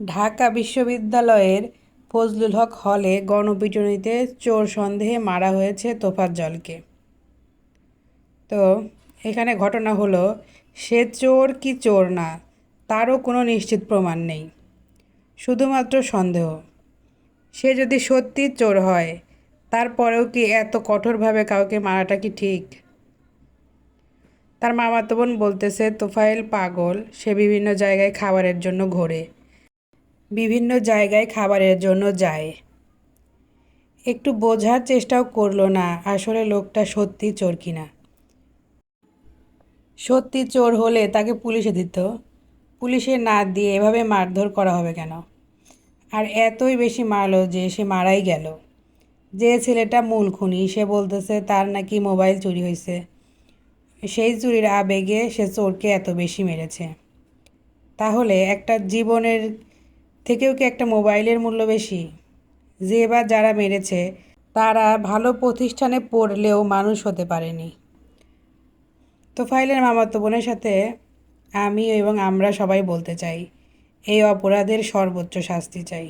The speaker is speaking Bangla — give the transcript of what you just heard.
ঢাকা বিশ্ববিদ্যালয়ের ফজলুল হক হলে গণপিটুনিতে চোর সন্দেহে মারা হয়েছে তোফাজ্জলকে। তো, এখানে ঘটনা হলো, সে চোর কি চোর না, তারও কোনো নিশ্চিত প্রমাণ নেই, শুধুমাত্র সন্দেহ। সে যদি সত্যি চোর হয়, তারপরেও কি এত কঠোরভাবে কাউকে মারাটা কি ঠিক? তার মামাতো বোন বলতেছে তোফাইল পাগল, সে বিভিন্ন জায়গায় খাবারের জন্য ঘোরে। বিভিন্ন জায়গায় খাবারের জন্য যায়। একটু বোঝার চেষ্টাও করল না, আসলে লোকটা সত্যি চোর কিনা। সত্যি চোর হলে তাকে পুলিশে দিত। পুলিশে না দিয়ে এভাবে মারধর করা হবে কেন? আর এতই বেশি মারলো যে সে মারাই গেল। যে ছেলেটা মূল খুনি, সে বলতেছে, তার নাকি মোবাইল চুরি হয়েছে সেই চুরির আবেগে সে চোরকে এত বেশি মেরেছে। তাহলে একটা জীবনের থেকেও কি একটা মোবাইলের মূল্য বেশি? যে বা যারা মেরেছে, তারা ভালো প্রতিষ্ঠানে পড়লেও মানুষ হতে পারেনি। তো ফাইলের মামাতো বোনের সাথে আমি এবং আমরা সবাই বলতে চাই, এই অপরাধের সর্বোচ্চ শাস্তি চাই।